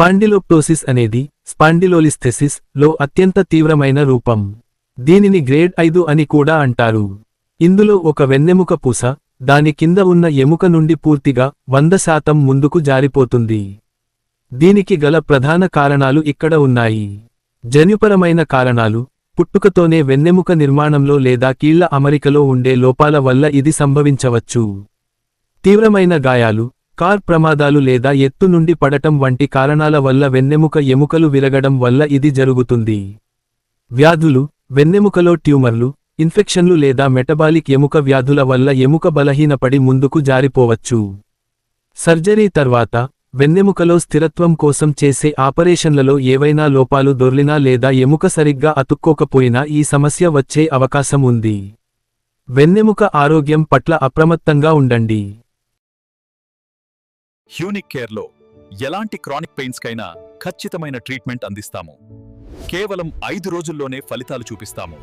స్పాండిలోప్టోసిస్ అనేది స్పాండిలోలిస్థెసిస్లో అత్యంత తీవ్రమైన రూపం. దీనిని గ్రేడ్ ఐదు అని కూడా అంటారు. ఇందులో ఒక వెన్నెముక పూస దాని కింద ఉన్న ఎముక నుండి పూర్తిగా వంద శాతం ముందుకు జారిపోతుంది. దీనికి గల ప్రధాన కారణాలు ఇక్కడ ఉన్నాయి. జన్యుపరమైన కారణాలు పుట్టుకతోనే వెన్నెముక నిర్మాణంలో లేదా కీళ్ళ అమరికలో ఉండే లోపాల వల్ల ఇది సంభవించవచ్చు. తీవ్రమైన గాయాలు కార్ ప్రమాదాలు లేదా ఎత్తు నుండి పడటం వంటి కారణాల వల్ల వెన్నెముక ఎముకలు విరగడం వల్ల ఇది జరుగుతుంది. వ్యాధులు వెన్నెముకలో ట్యూమర్లు ఇన్ఫెక్షన్లు లేదా మెటబాలిక్ ఎముక వ్యాధుల వల్ల ఎముక బలహీనపడి ముందుకు జారిపోవచ్చు. సర్జరీ తర్వాత వెన్నెముకలో స్థిరత్వం కోసం చేసే ఆపరేషన్లలో ఏవైనా లోపాలు దొర్లినా లేదా ఎముక సరిగ్గా అతుక్కోకపోయినా ఈ సమస్య వచ్చే అవకాశం ఉంది. వెన్నెముక ఆరోగ్యం పట్ల అప్రమత్తంగా ఉండండి. హ్యూనిక్ కేర్లో ఎలాంటి క్రానిక్ పెయిన్స్కైనా ఖచ్చితమైన ట్రీట్మెంట్ అందిస్తాము. కేవలం ఐదు రోజుల్లోనే ఫలితాలు చూపిస్తాము.